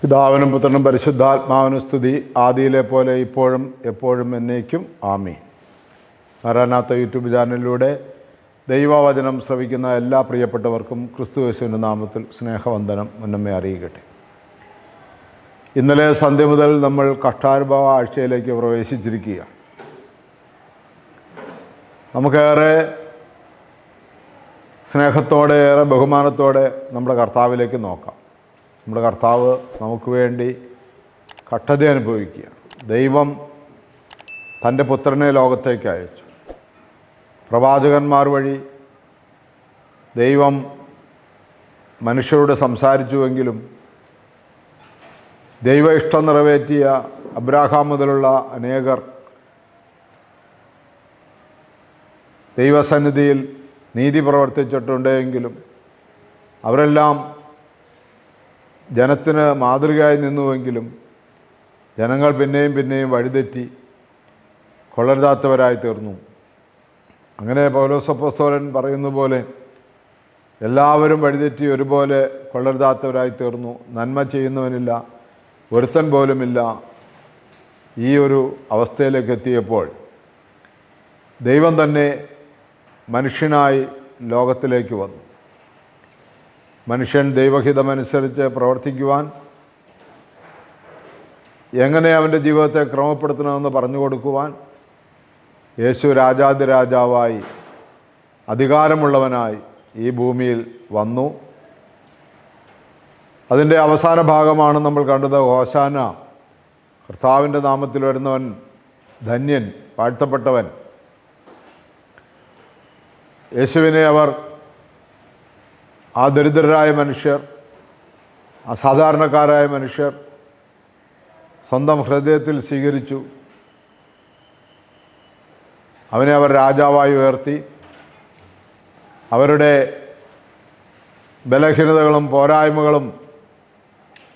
പിതാവിനും പുത്രനും പരിശുദ്ധാത്മാവിനും സ്തുതി. ആദിയിലെ പോലെ ഇപ്പോഴും എപ്പോഴും എന്നേക്കും. ആമി നാരായണാത്ത യൂട്യൂബ് ചാനലിലൂടെ ദൈവവചനം ശ്രവിക്കുന്ന എല്ലാ പ്രിയപ്പെട്ടവർക്കും ക്രിസ്തു യേശുവിന്റെ നാമത്തിൽ സ്നേഹവന്ദനം മുന്നമേ അറിയിക്കട്ടെ. ഇന്നലെ സന്ധ്യ മുതൽ നമ്മൾ കഷ്ടാനുഭവ ആഴ്ചയിലേക്ക് പ്രവേശിച്ചിരിക്കുക നമുക്കേറെ സ്നേഹത്തോടെ ഏറെ ബഹുമാനത്തോടെ നമ്മുടെ കർത്താവിലേക്ക് നോക്കാം. നമ്മുടെ കർത്താവ് നമുക്ക് വേണ്ടി കട്ടത അനുഭവിക്കുക. ദൈവം തന്റെ പുത്രനെ ലോകത്തേക്ക് അയച്ചു. പ്രവാചകന്മാർ വഴി ദൈവം മനുഷ്യരോട് സംസാരിച്ചുവെങ്കിലും ദൈവ ഇഷ്ടം നിറവേറ്റിയ അബ്രാഹാം മുതലുള്ള അനേകർ ദൈവസന്നിധിയിൽ നീതി പ്രവർത്തിച്ചിട്ടുണ്ടെങ്കിലും അവരെല്ലാം ജനത്തിന് മാതൃകയായി നിന്നുവെങ്കിലും ജനങ്ങൾ പിന്നെയും പിന്നെയും വഴിതെറ്റി കൊള്ളരുതാത്തവരായി തീർന്നു. അങ്ങനെ പൗലോസപ്പോസ്തോലൻ പറയുന്ന പോലെ എല്ലാവരും വഴിതെറ്റി ഒരുപോലെ കൊള്ളരുതാത്തവരായി തീർന്നു. നന്മ ചെയ്യുന്നവനില്ല ഒരുത്തൻ പോലുമില്ല ഈ ഒരു അവസ്ഥയിലേക്ക് എത്തിയപ്പോൾ ദൈവം തന്നെ മനുഷ്യനായി ലോകത്തിലേക്ക് വന്നു. മനുഷ്യൻ ദൈവഹിതമനുസരിച്ച് പ്രവർത്തിക്കുവാൻ എങ്ങനെ അവന്റെ ജീവിതത്തെ ക്രമപ്പെടുത്തണമെന്ന് പറഞ്ഞു കൊടുക്കുവാൻ യേശു രാജാതിരാജാവായി അധികാരമുള്ളവനായി ഈ ഭൂമിയിൽ വന്നു. അതിന്റെ അവസാന ഭാഗമാണ് നമ്മൾ കണ്ടത് ഹോശാന. കർത്താവിന്റെ നാമത്തിൽ വരുന്നവൻ ധന്യൻ വാഴ്ത്തപ്പെട്ടവൻ. യേശുവിനെ അവർ ആ ദരിദ്രരായ മനുഷ്യർ അസാധാരണക്കാരായ മനുഷ്യർ സ്വന്തം ഹൃദയത്തിൽ സ്വീകരിച്ചു. അവനെ അവർ രാജാവായി ഉയർത്തി. അവരുടെ ബലഹീനതകളും പോരായ്മകളും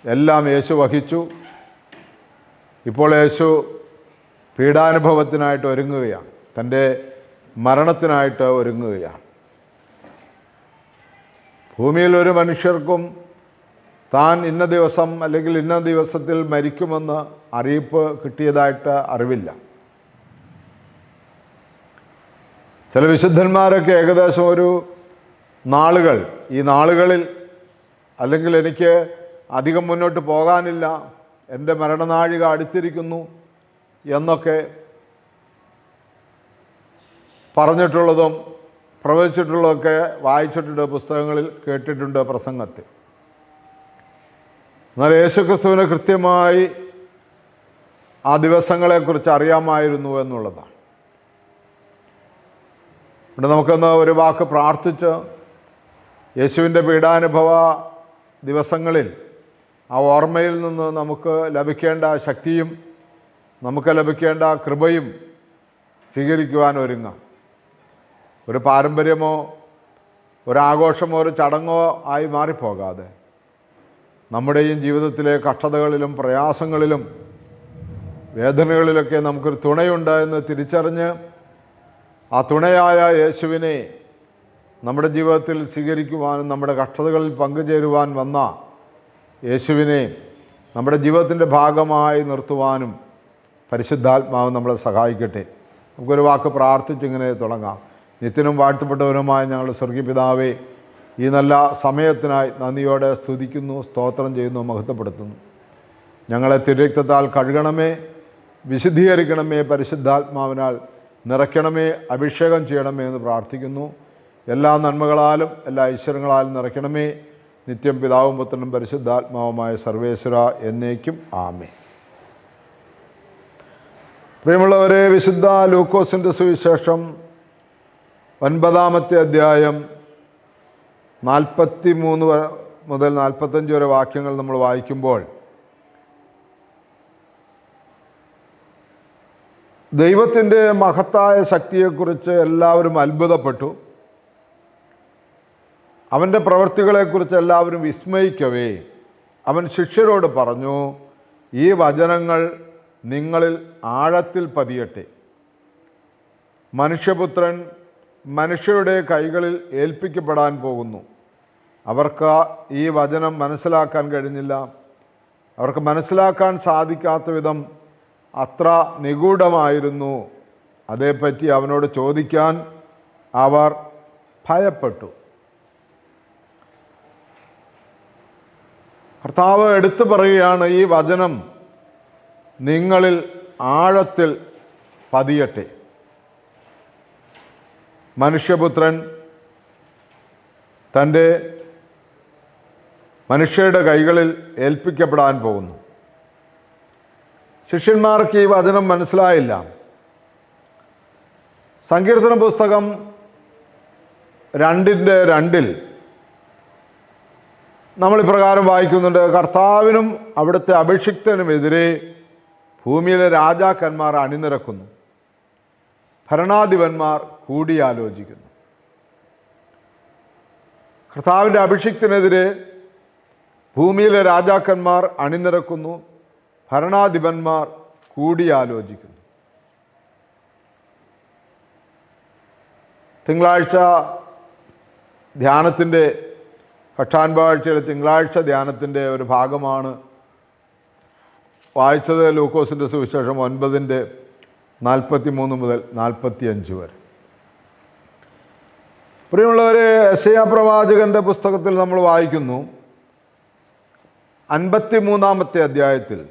എല്ലാം യേശു വഹിച്ചു. ഇപ്പോൾ യേശു പീഡാനുഭവത്തിനായിട്ട് ഒരുങ്ങുകയാണ്. തന്റെ മരണത്തിനായിട്ട് ഒരുങ്ങുകയാണ്. ഭൂമിയിൽ ഒരു മനുഷ്യർക്കും താൻ ഇന്ന ദിവസം അല്ലെങ്കിൽ ഇന്ന ദിവസത്തിൽ മരിക്കുമെന്ന് അറിയിപ്പ് കിട്ടിയതായിട്ട് അറിവില്ല. ചില വിശുദ്ധന്മാരൊക്കെ ഏകദേശം ഒരു നാളുകൾ ഈ നാളുകളിൽ അല്ലെങ്കിൽ എനിക്ക് അധികം മുന്നോട്ട് പോകാനില്ല എന്റെ മരണനാഴിക അടുത്തിരിക്കുന്നു എന്നൊക്കെ പറഞ്ഞിട്ടുള്ളതും പ്രവചിച്ചിട്ടുള്ളതൊക്കെ വായിച്ചിട്ടുണ്ട് പുസ്തകങ്ങളിൽ കേട്ടിട്ടുണ്ട് പ്രസംഗത്തിൽ. എന്നാൽ യേശുക്രിസ്തുവിന് കൃത്യമായി ആ ദിവസങ്ങളെക്കുറിച്ച് അറിയാമായിരുന്നു എന്നുള്ളതാണ്. ഇവിടെ നമുക്കൊന്ന് ഒരു വാക്ക് പ്രാർത്ഥിച്ച് യേശുവിന്റെ പീഡാനുഭവ ദിവസങ്ങളിൽ ആ ഓർമ്മയിൽ നിന്ന് നമുക്ക് ലഭിക്കേണ്ട ശക്തിയും നമുക്ക് ലഭിക്കേണ്ട കൃപയും സ്വീകരിക്കുവാൻ ഒരുങ്ങാം. ഒരു പാരമ്പര്യമോ ഒരാഘോഷമോ ഒരു ചടങ്ങോ ആയി മാറിപ്പോകാതെ നമ്മുടെയും ജീവിതത്തിലെ കഷ്ടതകളിലും പ്രയാസങ്ങളിലും വേദനകളിലൊക്കെ നമുക്കൊരു തുണയുണ്ട് എന്ന് തിരിച്ചറിഞ്ഞ് ആ തുണയായ യേശുവിനെ നമ്മുടെ ജീവിതത്തിൽ സ്വീകരിക്കുവാനും നമ്മുടെ കഷ്ടതകളിൽ പങ്കുചേരുവാൻ വന്ന യേശുവിനെ നമ്മുടെ ജീവിതത്തിന്റെ ഭാഗമായി നിർത്തുവാനും പരിശുദ്ധാത്മാവ് നമ്മളെ സഹായിക്കട്ടെ. നമുക്കൊരു വാക്ക് പ്രാർത്ഥിച്ചിങ്ങനെ തുടങ്ങാം. നിത്യനും വാഴ്ത്തപ്പെട്ടവനുമായ ഞങ്ങളുടെ സ്വർഗീയപിതാവേ ഈ നല്ല സമയത്തിനായി നന്ദിയോടെ സ്തുതിക്കുന്നു സ്തോത്രം ചെയ്യുന്നു മഹത്വപ്പെടുത്തുന്നു. ഞങ്ങളെ തിരക്തത്താൽ കഴുകണമേ വിശുദ്ധീകരിക്കണമേ പരിശുദ്ധാത്മാവിനാൽ നിറയ്ക്കണമേ അഭിഷേകം ചെയ്യണമേ എന്ന് പ്രാർത്ഥിക്കുന്നു. എല്ലാ നന്മകളാലും എല്ലാ ഐശ്വര്യങ്ങളാലും നിറയ്ക്കണമേ. നിത്യം പിതാവും പുത്രനും പരിശുദ്ധാത്മാവുമായ സർവേശ്വര എന്നേക്കും ആമേ പ്രിയമുള്ളവരെ വിശുദ്ധ ലൂക്കോസിന്റെ സുവിശേഷം ഒൻപതാമത്തെ അധ്യായം നാൽപ്പത്തി മൂന്ന് മുതൽ നാൽപ്പത്തഞ്ച് വരെ വാക്യങ്ങൾ നമ്മൾ വായിക്കുമ്പോൾ ദൈവത്തിന്റെ മഹത്തായ ശക്തിയെക്കുറിച്ച് എല്ലാവരും അത്ഭുതപ്പെട്ടു. അവന്റെ പ്രവൃത്തികളെക്കുറിച്ച് എല്ലാവരും വിസ്മയിക്കവേ. അവൻ ശിഷ്യരോട് പറഞ്ഞു ഈ വചനങ്ങൾ നിങ്ങളിൽ ആഴത്തിൽ പതിയട്ടെ. മനുഷ്യപുത്രൻ മനുഷ്യരുടെ കൈകളിൽ ഏൽപ്പിക്കപ്പെടാൻ പോകുന്നു. അവർക്ക് ഈ വചനം മനസ്സിലാക്കാൻ കഴിഞ്ഞില്ല. അവർക്ക് മനസ്സിലാക്കാൻ സാധിക്കാത്ത വിധം അത്ര നിഗൂഢമായിരുന്നു. അതേപ്പറ്റി അവനോട് ചോദിക്കാൻ അവർ ഭയപ്പെട്ടു. കർത്താവ് എടുത്തു പറയുകയാണ് ഈ വചനം നിങ്ങളിൽ ആഴത്തിൽ പതിയട്ടെ. മനുഷ്യപുത്രൻ തന്റെ മനുഷ്യരുടെ കൈകളിൽ ഏൽപ്പിക്കപ്പെടാൻ പോകുന്നു. ശിഷ്യന്മാർക്ക് ഈ വചനം മനസ്സിലായില്ല. സങ്കീർത്തന പുസ്തകം രണ്ടിന്റെ രണ്ടിൽ നമ്മൾ ഇപ്രകാരം വായിക്കുന്നുണ്ട് കർത്താവിനും അവിടുത്തെ അഭിഷിക്തനുമെതിരെ ഭൂമിയിലെ രാജാക്കന്മാർ അണിനിരക്കുന്നു. ഭരണാധിപന്മാർ കൂടിയാലോചിക്കുന്നു. കർത്താവിന്റെ അഭിഷിക്തിനെതിരെ ഭൂമിയിലെ രാജാക്കന്മാർ അണിനിരക്കുന്നു ഭരണാധിപന്മാർ കൂടിയാലോചിക്കുന്നു. തിങ്കളാഴ്ച ധ്യാനത്തിന്റെ പക്ഷാൻപാഴ്ചയുടെ തിങ്കളാഴ്ച ധ്യാനത്തിന്റെ ഒരു ഭാഗമാണ് വായിച്ചത് ലൂക്കോസിന്റെ സുവിശേഷം ഒൻപതിന്റെ നാൽപ്പത്തി മൂന്ന് മുതൽ നാൽപ്പത്തി അഞ്ച് വരെ. പ്രിയമുള്ളവരെ എസയാ പ്രവാചകന്റെ പുസ്തകത്തിൽ നമ്മൾ വായിക്കുന്നു. അൻപത്തി മൂന്നാമത്തെ അധ്യായത്തിൽ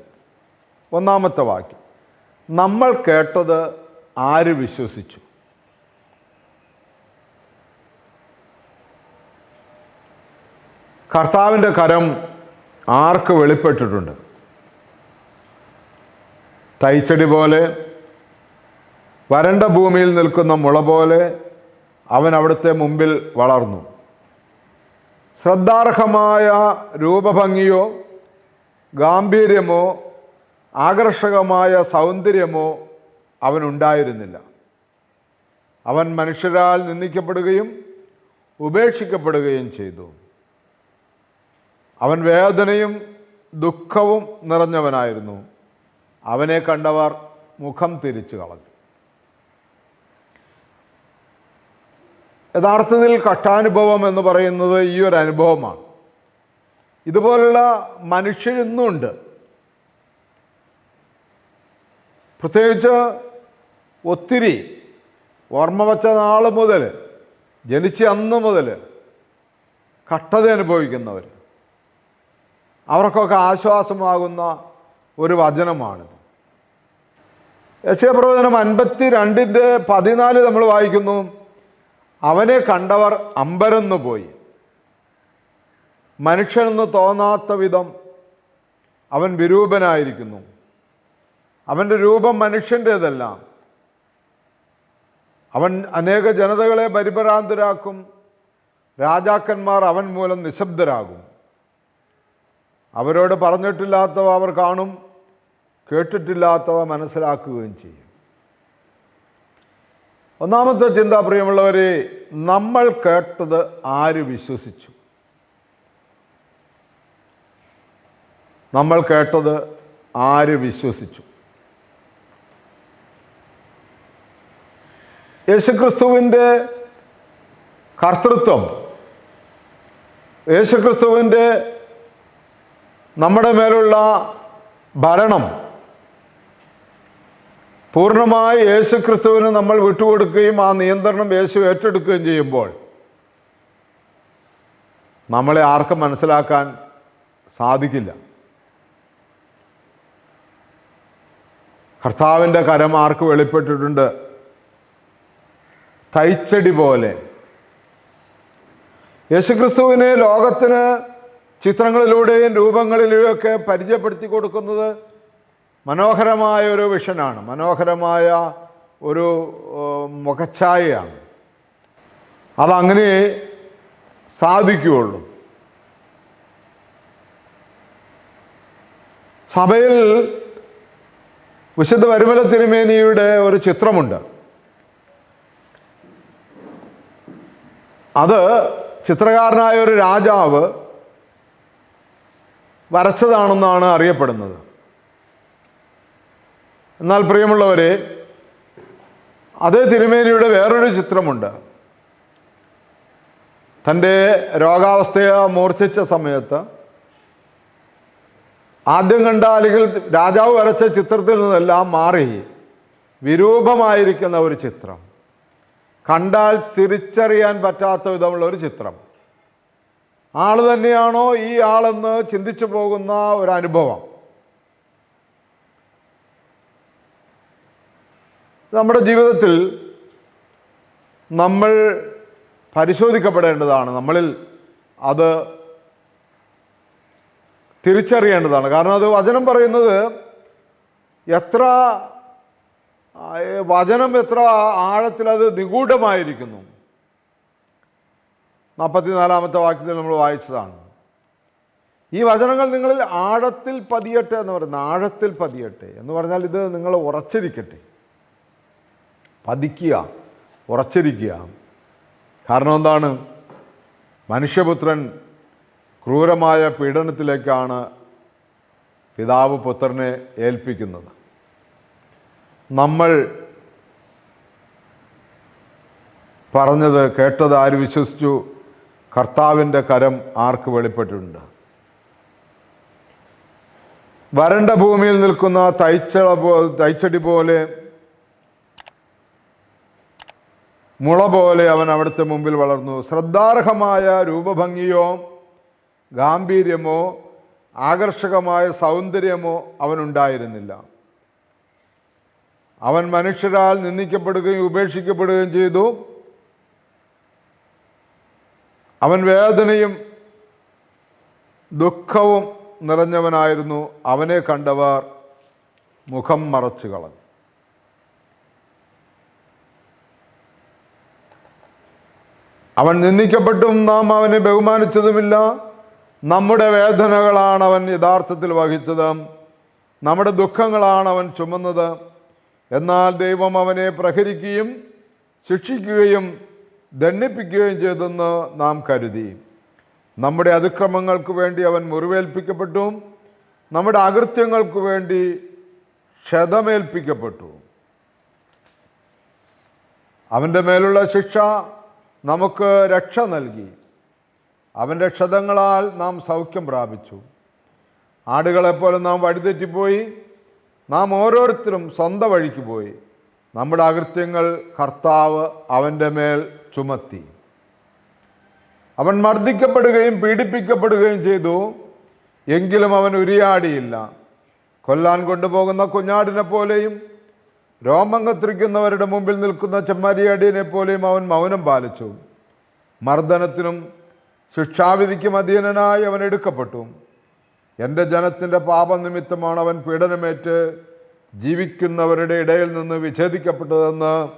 ഒന്നാമത്തെ വാക്യം. നമ്മൾ കേട്ടത് ആര് വിശ്വസിച്ചു? കർത്താവിന്റെ കരം ആർക്ക് വെളിപ്പെട്ടിട്ടുണ്ട്? തൈച്ചടി പോലെ വരണ്ട ഭൂമിയിൽ നിൽക്കുന്ന മുള പോലെ അവൻ അവിടുത്തെ മുമ്പിൽ വളർന്നു. ശ്രദ്ധാർഹമായ രൂപഭംഗിയോ ഗാംഭീര്യമോ ആകർഷകമായ സൗന്ദര്യമോ അവനുണ്ടായിരുന്നില്ല അവൻ മനുഷ്യരാൽ നിന്ദിക്കപ്പെടുകയും ഉപേക്ഷിക്കപ്പെടുകയും ചെയ്തു. അവൻ വേദനയും ദുഃഖവും നിറഞ്ഞവനായിരുന്നു. അവനെ കണ്ടവർ മുഖം തിരിച്ചു കളഞ്ഞു. യഥാർത്ഥത്തിൽ കഷ്ടാനുഭവം എന്ന് പറയുന്നത് ഈ ഒരു അനുഭവമാണ്. ഇതുപോലുള്ള മനുഷ്യരിന്നുണ്ട് പ്രത്യേകിച്ച് ഒത്തിരി ഓർമ്മ വച്ച നാൾ മുതൽ ജനിച്ച അന്ന് മുതൽ കഷ്ടത അനുഭവിക്കുന്നവർ. അവർക്കൊക്കെ ആശ്വാസമാകുന്ന ഒരു വചനമാണിത്. യശയപ്രവചനം അൻപത്തി രണ്ടിന്റെ പതിനാല് നമ്മൾ വായിക്കുന്നു. അവനെ കണ്ടവർ അമ്പരന്നു പോയി. മനുഷ്യനെന്ന് തോന്നാത്ത വിധം അവൻ വിരൂപനായിരിക്കുന്നു. അവന്റെ രൂപം മനുഷ്യന്റേതല്ല അവൻ അനേക ജനതകളെ പരിഭ്രാന്തരാക്കും. രാജാക്കന്മാർ അവൻ മൂലം നിശബ്ദരാകും. അവരോട് പറഞ്ഞിട്ടില്ലാത്തവ അവർ കാണും കേട്ടിട്ടില്ലാത്തവ മനസ്സിലാക്കുകയും ചെയ്യും. ഒന്നാമത്തെ ചിന്ത പ്രിയമുള്ളവരെ നമ്മൾ കേട്ടത് ആര് വിശ്വസിച്ചു? നമ്മൾ കേട്ടത് ആര് വിശ്വസിച്ചു? യേശുക്രിസ്തുവിന്റെ കർത്തൃത്വം യേശുക്രിസ്തുവിന്റെ നമ്മുടെ മേലുള്ള ഭരണം പൂർണമായി യേശു ക്രിസ്തുവിന് നമ്മൾ വിട്ടുകൊടുക്കുകയും ആ നിയന്ത്രണം യേശു ഏറ്റെടുക്കുകയും ചെയ്യുമ്പോൾ നമ്മളെ ആർക്കും മനസ്സിലാക്കാൻ സാധിക്കില്ല. കർത്താവിന്റെ കരം ആർക്ക് വെളിപ്പെട്ടിട്ടുണ്ട്? തൈച്ചടി പോലെ. യേശുക്രിസ്തുവിനെ ലോകത്തിന് ചിത്രങ്ങളിലൂടെയും രൂപങ്ങളിലൂടെയൊക്കെ പരിചയപ്പെടുത്തി കൊടുക്കുന്നത് മനോഹരമായ ഒരു വിഷനാണ്. മനോഹരമായ ഒരു മുഖച്ഛായയാണ്. അതങ്ങനെ സാധിക്കുകയുള്ളൂ. സഭയിൽ വിശുദ്ധ വരുമല തിരുമേനിയുടെ ഒരു ചിത്രമുണ്ട്. അത് ചിത്രകാരനായ ഒരു രാജാവ് വരച്ചതാണെന്നാണ് അറിയപ്പെടുന്നത്. എന്നാൽ പ്രിയമുള്ളവരെ അതേ തിരുമേനിയുടെ വേറൊരു ചിത്രമുണ്ട്. തന്റെ രോഗാവസ്ഥയെ മൂർച്ഛിച്ച സമയത്ത് ആദ്യം കണ്ട അല്ലെങ്കിൽ രാജാവ് വരച്ച ചിത്രത്തിൽ നിന്നെല്ലാം മാറി വിരൂപമായിരിക്കുന്ന ഒരു ചിത്രം. കണ്ടാൽ തിരിച്ചറിയാൻ പറ്റാത്ത വിധമുള്ള ഒരു ചിത്രം. ആൾ തന്നെയാണോ ഈ ആളെന്ന് ചിന്തിച്ചു പോകുന്ന ഒരു അനുഭവം. നമ്മുടെ ജീവിതത്തിൽ നമ്മൾ പരിശോധിക്കപ്പെടേണ്ടതാണ്. നമ്മളിൽ അത് തിരിച്ചറിയേണ്ടതാണ്. കാരണം അത് വചനം പറയുന്നത് എത്ര വചനം എത്ര ആഴത്തിൽ അത് നിഗൂഢമായിരിക്കുന്നു. നാൽപ്പത്തിനാലാമത്തെ വാക്യത്തിൽ നമ്മൾ വായിച്ചതാണ്. ഈ വചനങ്ങൾ നിങ്ങളിൽ ആഴത്തിൽ പതിയട്ടെ എന്ന് പറയുന്നത് ആഴത്തിൽ പതിയട്ടെ എന്ന് പറഞ്ഞാൽ ഇത് നിങ്ങൾ ഉറച്ചിരിക്കട്ടെ. പതിക്കുക ഉറച്ചിരിക്കുക. കാരണം എന്താണ്? മനുഷ്യപുത്രൻ ക്രൂരമായ പീഡനത്തിലേക്കാണ് പിതാവ് പുത്രനെ ഏൽപ്പിക്കുന്നത്. നമ്മൾ പറഞ്ഞത് കേട്ടത് ആര് വിശ്വസിച്ചു? കർത്താവിന്റെ കരം ആർക്ക് വെളിപ്പെട്ടിട്ടുണ്ട്? വരണ്ട ഭൂമിയിൽ നിൽക്കുന്ന തൈച്ചള തൈച്ചടി പോലെ മുള പോലെ അവൻ അവിടുത്തെ മുമ്പിൽ വളർന്നു. ശ്രദ്ധാർഹമായ രൂപഭംഗിയോ ഗാംഭീര്യമോ ആകർഷകമായ സൗന്ദര്യമോ അവനുണ്ടായിരുന്നില്ല. അവൻ മനുഷ്യരാൽ നിന്ദിക്കപ്പെടുകയും ഉപേക്ഷിക്കപ്പെടുകയും ചെയ്തു. അവൻ വേദനയും ദുഃഖവും നിറഞ്ഞവനായിരുന്നു. അവനെ കണ്ടവർ മുഖം മറച്ചു കളഞ്ഞു അവൻ നിന്ദിക്കപ്പെട്ടും നാം അവനെ ബഹുമാനിച്ചതുമില്ല. നമ്മുടെ വേദനകളാണ് അവൻ യഥാർത്ഥത്തിൽ വഹിച്ചത്. നമ്മുടെ ദുഃഖങ്ങളാണ് അവൻ ചുമന്നത്. എന്നാൽ ദൈവം അവനെ പ്രഹരിക്കുകയും ശിക്ഷിക്കുകയും ദണ്ഡിപ്പിക്കുകയും ചെയ്തെന്ന് നാം കരുതി. നമ്മുടെ അതിക്രമങ്ങൾക്ക് വേണ്ടി അവൻ മുറിവേൽപ്പിക്കപ്പെട്ടു. നമ്മുടെ അകൃത്യങ്ങൾക്ക് വേണ്ടി ക്ഷതമേൽപ്പിക്കപ്പെട്ടു. അവന്റെ മേലുള്ള ശിക്ഷ നമുക്ക് രക്ഷ നൽകി. അവന്റെ ക്ഷതങ്ങളാൽ നാം സൗഖ്യം പ്രാപിച്ചു. ആടുകളെപ്പോലെ നാം വഴിതെറ്റിപ്പോയി. നാം ഓരോരുത്തരും സ്വന്തം വഴിക്ക് പോയി. നമ്മുടെ അകൃത്യങ്ങൾ കർത്താവ് അവന്റെ മേൽ ചുമത്തി. അവൻ മർദ്ദിക്കപ്പെടുകയും പീഡിപ്പിക്കപ്പെടുകയും ചെയ്തു. എങ്കിലും അവൻ ഉരിയാടിയില്ല. കൊല്ലാൻ കൊണ്ടുപോകുന്ന കുഞ്ഞാടിനെ പോലെയും രോമം കത്തിരിക്കുന്നവരുടെ മുമ്പിൽ നിൽക്കുന്ന ചെമ്മരിയാടിയനെ പോലെയും അവൻ മൗനം പാലിച്ചു. മർദ്ദനത്തിനും ശിക്ഷാവിധിക്കും അധീനനായി അവൻ എടുക്കപ്പെട്ടു. എന്റെ ജനത്തിന്റെ പാപനിമിത്തമാണ് അവൻ പീഡനമേറ്റ് ജീവിക്കുന്നവരുടെ ഇടയിൽ നിന്ന് വിച്ഛേദിക്കപ്പെട്ടതെന്ന്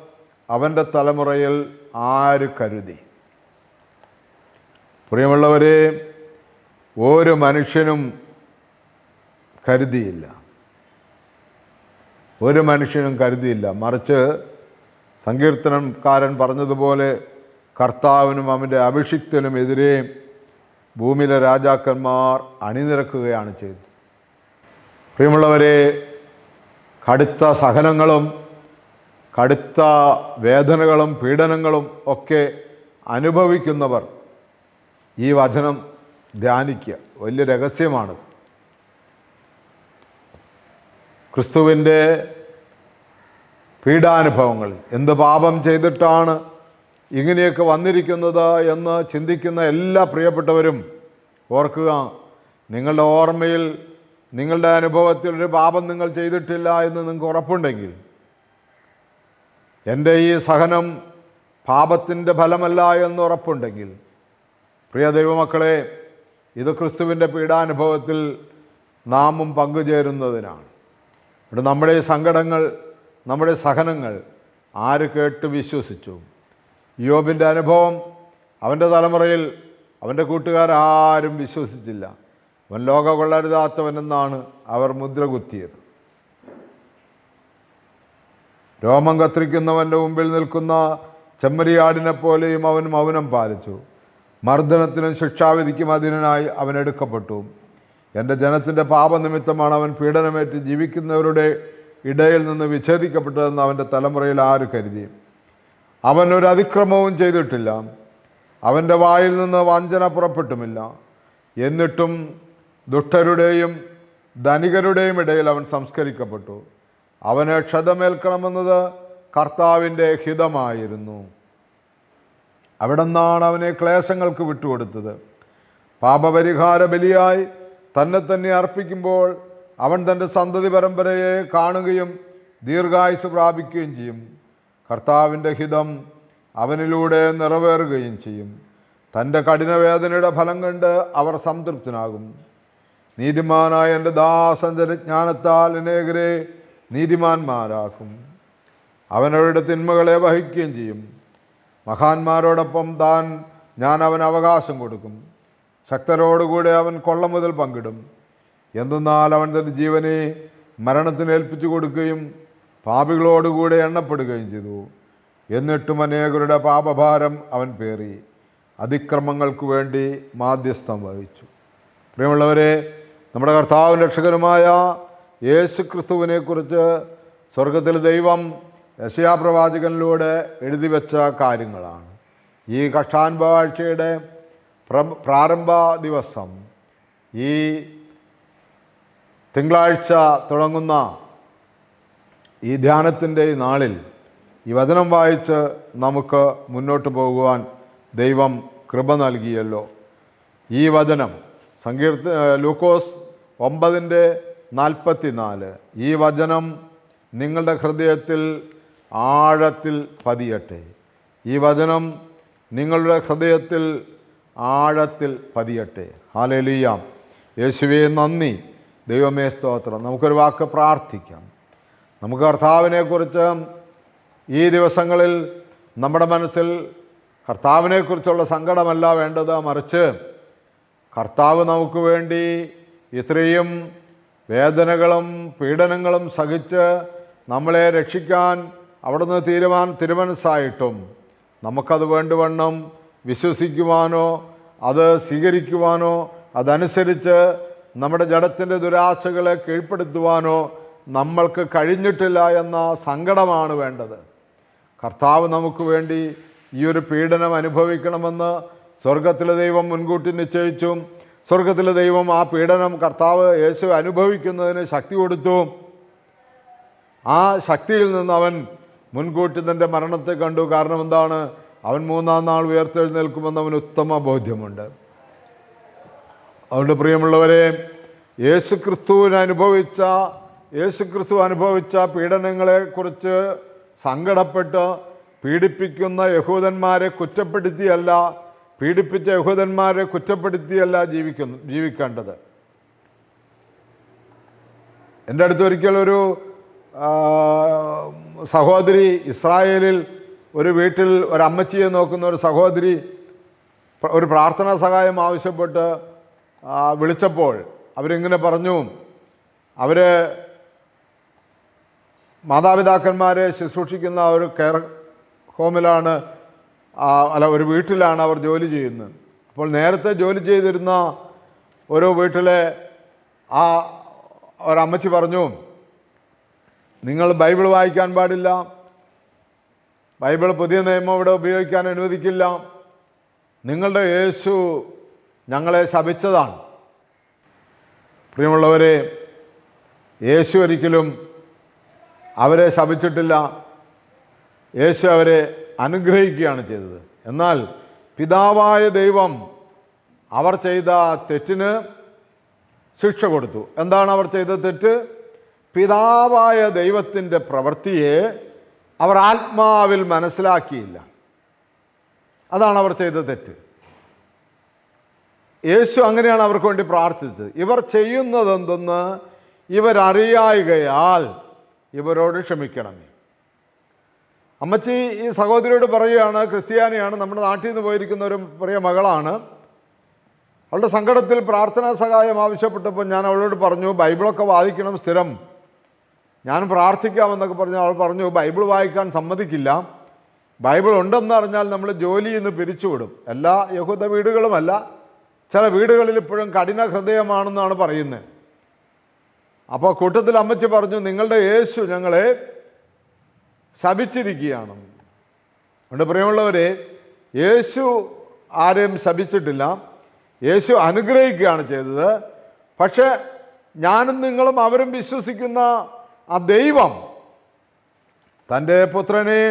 അവന്റെ തലമുറയിൽ ആര് കരുതി? പ്രിയമുള്ളവരെ ഓരോ മനുഷ്യനും കരുതിയില്ല. ഒരു മനുഷ്യനും കരുതിയില്ല. മറിച്ച് സങ്കീർത്തനക്കാരൻ പറഞ്ഞതുപോലെ കർത്താവിനും അവന്റെ അഭിഷിക്തനും എതിരെ ഭൂമിയിലെ രാജാക്കന്മാർ അണിനിരക്കുകയാണ് ചെയ്തത്. പ്രിയമുള്ളവരെ കടുത്ത സഹനങ്ങളും കടുത്ത വേദനകളും പീഡനങ്ങളും ഒക്കെ അനുഭവിക്കുന്നവർ ഈ വചനം ധ്യാനിക്കുക. വലിയ രഹസ്യമാണ്. ക്രിസ്തുവിന്റെ പീഡാനുഭവങ്ങൾ എന്ത് പാപം ചെയ്തിട്ടാണ് ഇങ്ങനെയൊക്കെ വന്നിരിക്കുന്നത് എന്ന് ചിന്തിക്കുന്ന എല്ലാ പ്രിയപ്പെട്ടവരും ഓർക്കുക നിങ്ങളുടെ ഓർമ്മയിൽ നിങ്ങളുടെ അനുഭവത്തിൽ ഒരു പാപം നിങ്ങൾ ചെയ്തിട്ടില്ല എന്ന് നിങ്ങൾക്ക് ഉറപ്പുണ്ടെങ്കിൽ എന്റെ ഈ സഹനം പാപത്തിന്റെ ഫലമല്ല എന്ന് ഉറപ്പുണ്ടെങ്കിൽ പ്രിയ ദൈവമക്കളെ ഇത് ക്രിസ്തുവിന്റെ പീഡാനുഭവത്തിൽ നാമും പങ്കുചേരുന്നതിനാണ്. ഇവിടെ നമ്മുടെ സങ്കടങ്ങൾ നമ്മുടെ സഹനങ്ങൾ ആര് കേട്ട് വിശ്വസിച്ചു? യോബിന്റെ അനുഭവം അവന്റെ തലമുറയിൽ അവന്റെ കൂട്ടുകാരാരും വിശ്വസിച്ചില്ല. അവൻ ലോക കൊള്ളരുതാത്തവനെന്നാണ് അവർ മുദ്ര കുത്തിയത്. രോമം കത്തിരിക്കുന്നവന്റെ മുമ്പിൽ നിൽക്കുന്ന ചെമ്മരിയാടിനെ പോലെയും അവൻ മൗനം പാലിച്ചു. മർദ്ദനത്തിനും ശിക്ഷാവിധിക്കും അധീനനായി അവൻ എടുക്കപ്പെട്ടു. എന്റെ ജനത്തിന്റെ പാപനിമിത്തമാണ് അവൻ പീഡനമേറ്റ് ജീവിക്കുന്നവരുടെ ഇടയിൽ നിന്ന് വിച്ഛേദിക്കപ്പെട്ടതെന്ന് അവന്റെ തലമുറയിൽ ആര് കരുതി? അവൻ ഒരു അതിക്രമവും ചെയ്തിട്ടില്ല. അവന്റെ വായിൽ നിന്ന് വഞ്ചന പുറപ്പെട്ടുമില്ല. എന്നിട്ടും ദുഷ്ടരുടെയും ധനികരുടെയും ഇടയിൽ അവൻ സംസ്കരിക്കപ്പെട്ടു. അവനെ ക്ഷതമേൽക്കണമെന്നത് കർത്താവിന്റെ ഹിതമായിരുന്നു. അവിടെ നിന്നാണ് അവനെ ക്ലേശങ്ങൾക്ക് വിട്ടുകൊടുത്തത്. പാപപരിഹാര ബലിയായി തന്നെ തന്നെ അർപ്പിക്കുമ്പോൾ അവൻ തന്റെ സന്തതി പരമ്പരയെ കാണുകയും ദീർഘായുസ് പ്രാപിക്കുകയും ചെയ്യും. കർത്താവിന്റെ ഹിതം അവനിലൂടെ നിറവേറുകയും ചെയ്യും. തന്റെ കഠിനവേദനയുടെ ഫലം കണ്ട് അവർ സംതൃപ്തനാകും. നീതിമാനായ എന്റെ ദാസന്റെ ജ്ഞാനത്താൽ അനേകരെ നീതിമാന്മാരാക്കും. അവനവരുടെ തിന്മകളെ വഹിക്കുകയും ചെയ്യും. മഹാന്മാരോടൊപ്പം താൻ ഞാൻ അവന് അവകാശം കൊടുക്കും. ശക്തരോടുകൂടെ അവൻ കൊള്ള മുതൽ പങ്കിടും. എന്തെന്നാൽ അവൻ തന്റെ ജീവനെ മരണത്തിന് ഏൽപ്പിച്ചു കൊടുക്കുകയും പാപികളോടുകൂടെ എണ്ണപ്പെടുകയും ചെയ്തു. എന്നിട്ടും അനേകരുടെ പാപഭാരം അവൻ പേറി. അതിക്രമങ്ങൾക്ക് വേണ്ടി മാധ്യസ്ഥം വഹിച്ചു. പ്രിയമുള്ളവരെ നമ്മുടെ കർത്താവ് രക്ഷകനുമായ യേശു ക്രിസ്തുവിനെക്കുറിച്ച് സ്വർഗത്തിൽ ദൈവം യശയാപ്രവാചകനിലൂടെ എഴുതി വെച്ച കാര്യങ്ങളാണ്. ഈ കഷ്ടാൻപാഴ്ചയുടെ പ്ര- പ്രാരംഭ ദിവസം ഈ തിങ്കളാഴ്ച തുടങ്ങുന്ന ഈ ധ്യാനത്തിന്റെ നാളിൽ ഈ വചനം വായിച്ച് നമുക്ക് മുന്നോട്ട് പോകുവാൻ ദൈവം കൃപ നൽകിയല്ലോ. ഈ വചനം സങ്കീർത്ത ലൂക്കോസ് ഒമ്പതിന്റെ നാൽപ്പത്തി നാല് ഈ വചനം നിങ്ങളുടെ ഹൃദയത്തിൽ ആഴത്തിൽ പതിയട്ടെ. ഈ വചനം നിങ്ങളുടെ ഹൃദയത്തിൽ ആഴത്തിൽ പതിയട്ടെ. ഹാലലിയാം യേശുവേ നന്ദി. ദൈവമേ സ്തോത്രം. നമുക്കൊരു വാക്ക് പ്രാർത്ഥിക്കാം. നമുക്ക് കർത്താവിനെക്കുറിച്ച് ഈ ദിവസങ്ങളിൽ നമ്മുടെ മനസ്സിൽ കർത്താവിനെക്കുറിച്ചുള്ള സങ്കടമല്ല വേണ്ടത്. മറിച്ച് കർത്താവ് നമുക്ക് വേണ്ടി ഇത്രയും വേദനകളും പീഡനങ്ങളും സഹിച്ച് നമ്മളെ രക്ഷിക്കാൻ അവിടുന്ന് തീരുമാൻ തിരുമനസ്സായിട്ടും നമുക്കത് വേണ്ടുവണ്ണം വിശ്വസിക്കുവാനോ അത് സ്വീകരിക്കുവാനോ അതനുസരിച്ച് നമ്മുടെ ജഡത്തിന്റെ ദുരാശകളെ കീഴ്പ്പെടുത്തുവാനോ നമ്മൾക്ക് കഴിഞ്ഞിട്ടില്ല എന്ന സങ്കടമാണ് വേണ്ടത്. കർത്താവ് നമുക്ക് വേണ്ടി ഈ ഒരു പീഡനം അനുഭവിക്കണമെന്ന് സ്വർഗത്തിലെ ദൈവം മുൻകൂട്ടി നിശ്ചയിച്ചു സ്വർഗത്തിലെ ദൈവം ആ പീഡനം കർത്താവ് യേശു അനുഭവിക്കുന്നതിന് ശക്തി കൊടുത്തു. ആ ശക്തിയിൽ നിന്ന് അവൻ മുൻകൂട്ടി തന്റെ മരണത്തെ കണ്ടു. കാരണം എന്താണ്? അവൻ മൂന്നാം നാൾ ഉയർത്തെഴുന്നേൽക്കുമെന്ന് അവന് ഉത്തമ ബോധ്യമുണ്ട്. അതുകൊണ്ട് പ്രിയമുള്ളവരെ യേശു ക്രിസ്തുവിന് അനുഭവിച്ച യേശു ക്രിസ്തു അനുഭവിച്ച പീഡനങ്ങളെക്കുറിച്ച് സങ്കടപ്പെട്ട് പീഡിപ്പിക്കുന്ന യഹൂദന്മാരെ കുറ്റപ്പെടുത്തിയല്ല പീഡിപ്പിച്ച യഹൂദന്മാരെ കുറ്റപ്പെടുത്തിയല്ല ജീവിക്കുന്നു ജീവിക്കേണ്ടത്. എന്റെ അടുത്ത് ഒരിക്കലൊരു സഹോദരി ഇസ്രായേലിൽ ഒരു വീട്ടിൽ ഒരു അമ്മച്ചിയെ നോക്കുന്ന ഒരു സഹോദരി ഒരു പ്രാർത്ഥനാ സഹായം ആവശ്യപ്പെട്ട് വിളിച്ചപ്പോൾ അവരിങ്ങനെ പറഞ്ഞു അവർ മാതാപിതാക്കന്മാരെ ശുശ്രൂഷിക്കുന്ന ഒരു കെയർ ഹോമിലാണ് അല്ല ഒരു വീട്ടിലാണ് അവർ ജോലി ചെയ്യുന്നത്. അപ്പോൾ നേരത്തെ ജോലി ചെയ്തിരുന്ന ഒരു വീട്ടിലെ ആ ഒരമ്മച്ചി പറഞ്ഞു നിങ്ങൾ ബൈബിൾ വായിക്കാൻ പാടില്ല ബൈബിൾ പുതിയ നിയമം ഇവിടെ ഉപയോഗിക്കാൻ അനുവദിക്കില്ല. നിങ്ങളുടെ യേശു ഞങ്ങളെ ശപിച്ചതാണ്. പ്രിയമുള്ളവരെ യേശു ഒരിക്കലും അവരെ ശപിച്ചിട്ടില്ല. യേശു അവരെ അനുഗ്രഹിക്കുകയാണ് ചെയ്തത്. എന്നാൽ പിതാവായ ദൈവം അവർ ചെയ്ത തെറ്റിന് ശിക്ഷ കൊടുത്തു. എന്താണ് അവർ ചെയ്ത തെറ്റ്? പിതാവായ ദൈവത്തിന്റെ പ്രവൃത്തിയെ അവർ ആത്മാവിൽ മനസ്സിലാക്കിയില്ല. അതാണ് അവർ ചെയ്ത തെറ്റ്. യേശു അങ്ങനെയാണ് അവർക്ക് വേണ്ടി പ്രാർത്ഥിച്ചത്. ഇവർ ചെയ്യുന്നതെന്തെന്ന് ഇവരറിയായികയാൽ ഇവരോട് ക്ഷമിക്കണമേ അമ്മച്ചി ഈ സഹോദരിയോട് പറയുകയാണ് ക്രിസ്ത്യാനിയാണ് നമ്മുടെ നാട്ടിൽ നിന്ന് പോയിരിക്കുന്ന ഒരു പ്രിയ മകളാണ്. അവളുടെ സങ്കടത്തിൽ പ്രാർത്ഥനാ സഹായം ആവശ്യപ്പെട്ടപ്പോൾ ഞാൻ അവളോട് പറഞ്ഞു ബൈബിളൊക്കെ വാദിക്കണം സ്ഥിരം. ഞാൻ പ്രാർത്ഥിക്കാമെന്നൊക്കെ പറഞ്ഞ അവൾ പറഞ്ഞു ബൈബിൾ വായിക്കാൻ സമ്മതിക്കില്ല. ബൈബിൾ ഉണ്ടെന്ന് അറിഞ്ഞാൽ നമ്മൾ ജോലിയിൽ നിന്ന് പിരിച്ചുവിടും എല്ലാ യഹൂദ വീടുകളുമല്ല ചില വീടുകളിൽ ഇപ്പോഴും കഠിന ഹൃദയമാണെന്നാണ് പറയുന്നത്. അപ്പോൾ കൂട്ടത്തിൽ അമ്മച്ചി പറഞ്ഞു നിങ്ങളുടെ യേശു ഞങ്ങളെ ശപിച്ചിരിക്കുകയാണ്. അതുകൊണ്ട് പ്രിയമുള്ളവരെ യേശു ആരെയും ശപിച്ചിട്ടില്ല. യേശു അനുഗ്രഹിക്കുകയാണ് ചെയ്തത്. പക്ഷേ ഞാനും നിങ്ങളും അവരും വിശ്വസിക്കുന്ന ആ ദൈവം തന്റെ പുത്രനെ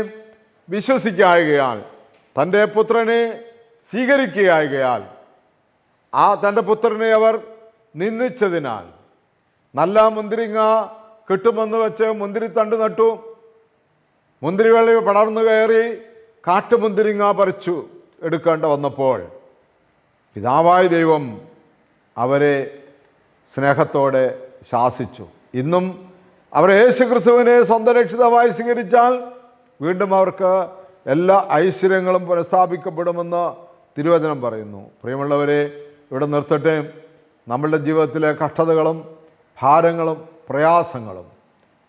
വിശ്വസിക്കായകയാൽ തന്റെ പുത്രനെ സ്വീകരിക്കുകയായകയാൽ ആ തന്റെ പുത്രനെ അവർ നിന്ദിച്ചതിനാൽ നല്ല മുന്തിരിങ്ങ കിട്ടുമെന്ന് വെച്ച് മുന്തിരിത്തണ്ട് നട്ടു മുന്തിരിവെള്ളി പടർന്നു കയറി കാട്ടുമുന്തിരിങ്ങ പറിച്ചു എടുക്കേണ്ട വന്നപ്പോൾ പിതാവായ ദൈവം അവരെ സ്നേഹത്തോടെ ശാസിച്ചു. ഇന്നും അവർ യേശു ക്രിസ്തുവിനെ സ്വന്തം രക്ഷിതമായി സ്വീകരിച്ചാൽ വീണ്ടും അവർക്ക് എല്ലാ ഐശ്വര്യങ്ങളും പുനഃസ്ഥാപിക്കപ്പെടുമെന്ന് തിരുവചനം പറയുന്നു. പ്രിയമുള്ളവരെ ഇവിടെ നിർത്തട്ടെ. നമ്മളുടെ ജീവിതത്തിലെ കഷ്ടതകളും ഭാരങ്ങളും പ്രയാസങ്ങളും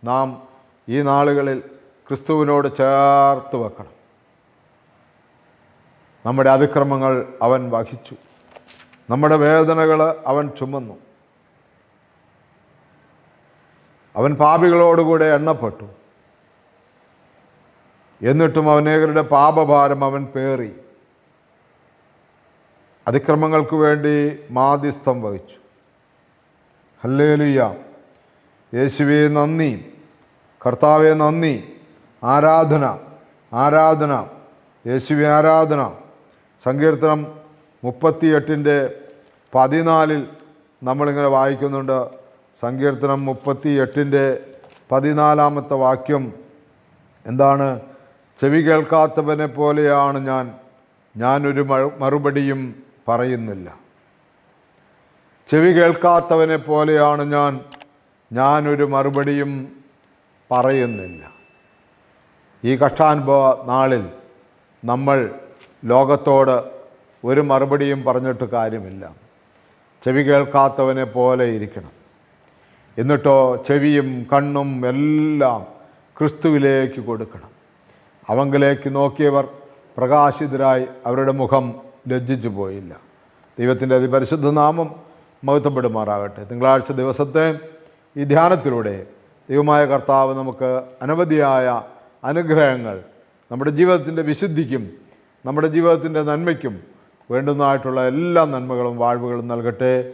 നാം ഈ നാളുകളിൽ ക്രിസ്തുവിനോട് ചേർത്ത് വെക്കണം. നമ്മുടെ അതിക്രമങ്ങൾ അവൻ വഹിച്ചു. നമ്മുടെ വേദനകൾ അവൻ ചുമന്നു. അവൻ പാപികളോടുകൂടെ എണ്ണപ്പെട്ടു. എന്നിട്ടും അവനേകരുടെ പാപഭാരം അവൻ പേറി. അതിക്രമങ്ങൾക്ക് വേണ്ടി മാധ്യസ്ഥം വഹിച്ചു. ഹല്ലേലുയ്യ യേശുവെ നന്ദി. കർത്താവെ നന്ദി. ആരാധന. ആരാധന. യേശുവി ആരാധന. സങ്കീർത്തനം മുപ്പത്തിയെട്ടിന്റെ പതിനാലിൽ നമ്മളിങ്ങനെ വായിക്കുന്നുണ്ട്. സങ്കീർത്തനം മുപ്പത്തി എട്ടിന്റെ പതിനാലാമത്തെ വാക്യം എന്താണ്? ചെവി കേൾക്കാത്തവനെ പോലെയാണ് ഞാൻ. ഞാനൊരു മറു- മറുപടിയും പറയുന്നില്ല. ചെവി കേൾക്കാത്തവനെ പോലെയാണ് ഞാൻ. ഞാനൊരു മറുപടിയും പറയുന്നില്ല. ഈ കഷ്ടാനുഭവ നാളിൽ നമ്മൾ ലോകത്തോട് ഒരു മറുപടിയും പറഞ്ഞിട്ട് കാര്യമില്ല. ചെവി കേൾക്കാത്തവനെ പോലെ ഇരിക്കണം. എന്നിട്ടോ ചെവിയും കണ്ണും എല്ലാം ക്രിസ്തുവിലേക്ക് കൊടുക്കണം. അവങ്കിലേക്ക് നോക്കിയവർ പ്രകാശിതരായി അവരുടെ മുഖം ലജ്ജിച്ചു പോയില്ല. ദൈവത്തിന്റെ അതിപരിശുദ്ധ നാമം മഹത്വപ്പെടുമാറാകട്ടെ. തിങ്കളാഴ്ച ദിവസത്തെ ഈ ധ്യാനത്തിലൂടെ ദൈവമായ കർത്താവ് നമുക്ക് അനവധിയായ അനുഗ്രഹങ്ങൾ നമ്മുടെ ജീവിതത്തിന്റെ വിശുദ്ധിക്കും നമ്മുടെ ജീവിതത്തിന്റെ നന്മയ്ക്കും വേണ്ടുന്നതായിട്ടുള്ള എല്ലാ നന്മകളും വാഴ്വുകളും നൽകട്ടെ.